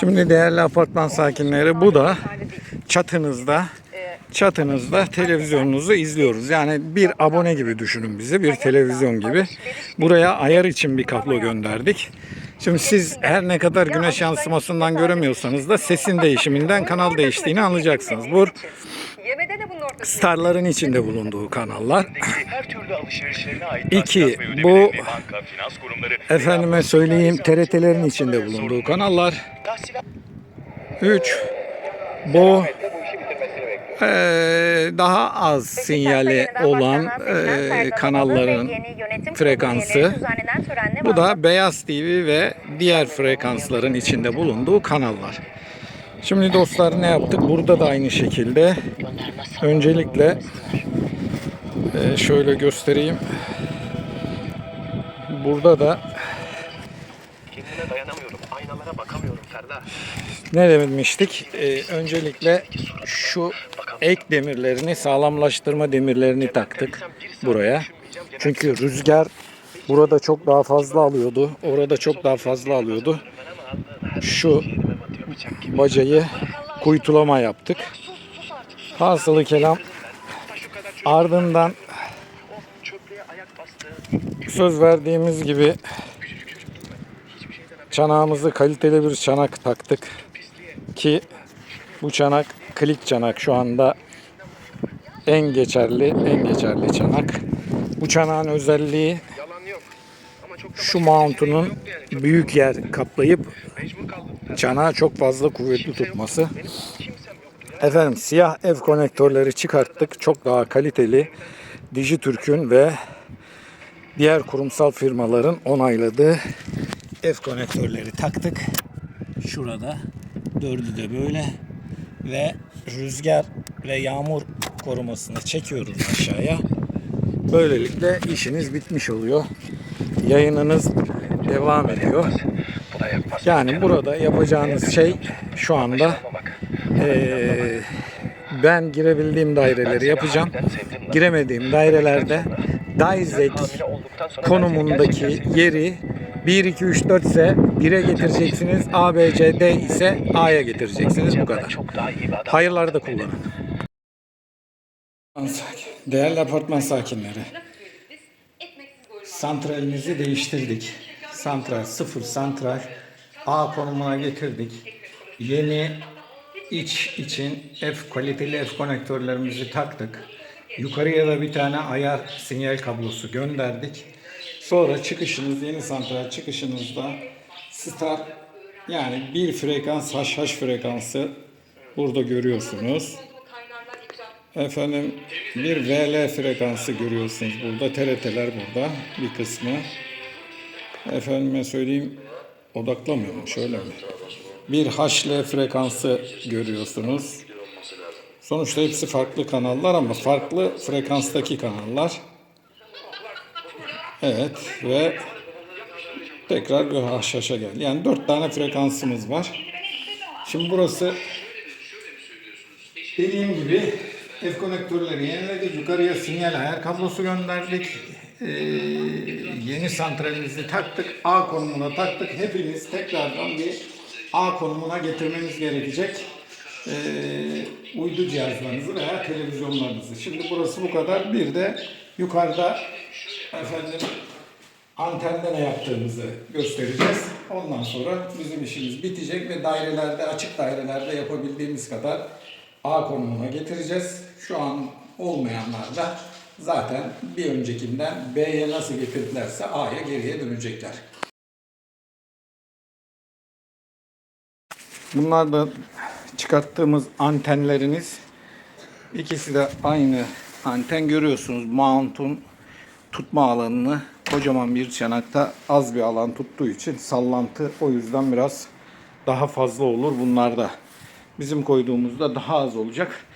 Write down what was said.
Şimdi değerli apartman sakinleri bu da çatınızda çatınızda televizyonunuzu izliyoruz. Yani bir abone gibi düşünün bizi bir televizyon gibi. Buraya ayar için bir kablo gönderdik. Şimdi siz her ne kadar güneş yansımasından göremiyorsanız da sesin değişiminden kanal değiştiğini anlayacaksınız. Bu Yemede de bunun ortası. starların içinde bulunduğu kanallar. her türlü alışverişlerine ait İki, bu- banka, finans kurumları Efendime söyleyeyim TRT'lerin içinde bulunduğu kanallar. 3 bu eee, daha az sinyali olan eee, kanalların frekansı. Bu da Beyaz TV ve diğer frekansların içinde bulunduğu kanallar. Şimdi dostlar ne yaptık? Burada da aynı şekilde öncelikle eee, şöyle göstereyim. Burada da kendine dayanamıyorum. Aynalara bakamıyorum Ferda. ne demiştik? Ee, öncelikle şu ek demirlerini, sağlamlaştırma demirlerini taktık buraya. Çünkü rüzgar burada çok daha fazla alıyordu. Orada çok daha fazla alıyordu. Şu bacayı kuytulama yaptık. Hasılı kelam ardından söz verdiğimiz gibi çanağımızı kaliteli bir çanak taktık ki bu çanak klik çanak şu anda en geçerli en geçerli çanak. Bu çanağın özelliği Yalan yok. Ama çok da şu mountunun büyük yer kaplayıp çanağı çok fazla kuvvetli tutması. Efendim siyah ev konektörleri çıkarttık. Çok daha kaliteli Dijitürk'ün ve diğer kurumsal firmaların onayladığı ev konektörleri taktık. Şurada dördü de böyle ve rüzgar ve yağmur korumasını çekiyoruz aşağıya. Böylelikle işiniz bitmiş oluyor. Yayınınız devam ediyor. Yani burada yapacağınız şey şu anda ben girebildiğim daireleri yapacağım. Giremediğim dairelerde sonra konumundaki yeri 1, 2, 3, 4 ise 1'e getireceksiniz. A, B, C, D ise A'ya getireceksiniz. Bu kadar. çok daha iyi bir adam. Hayırları da kullanın. Değerli apartman sakinleri. Santralinizi değiştirdik. Santral sıfır santral A konumuna getirdik. Yeni iç için F kaliteli F konektörlerimizi taktık. Yukarıya da bir tane ayar sinyal kablosu gönderdik. Sonra çıkışınız yeni santral çıkışınızda star yani bir frekans HH frekansı burada görüyorsunuz. Efendim bir VL frekansı görüyorsunuz burada. TRT'ler burada bir kısmı. Efendime söyleyeyim odaklamıyor mu? Şöyle mi? Bir HL frekansı görüyorsunuz. Sonuçta hepsi farklı kanallar ama farklı frekanstaki kanallar. Evet ve tekrar bir haşhaşa geldi. Yani dört tane frekansımız var. Şimdi burası Dediğim gibi F konektörleri yeniledik. Yukarıya sinyal ayar kablosu gönderdik. Ee, yeni santralimizi taktık. A konumuna taktık. Hepiniz tekrardan bir A konumuna getirmeniz gerekecek. Ee, uydu cihazlarınızı veya televizyonlarınızı. Şimdi burası bu kadar. Bir de yukarıda efendim antende ne yaptığımızı göstereceğiz. Ondan sonra bizim işimiz bitecek ve dairelerde, açık dairelerde yapabildiğimiz kadar A konumuna getireceğiz. Şu an olmayanlar da zaten bir öncekinden B'ye nasıl getirdilerse A'ya geriye dönecekler. Bunlar da çıkarttığımız antenleriniz. İkisi de aynı anten görüyorsunuz. Mount'un tutma alanını kocaman bir çanakta az bir alan tuttuğu için sallantı o yüzden biraz daha fazla olur bunlarda. Bizim koyduğumuzda daha az olacak.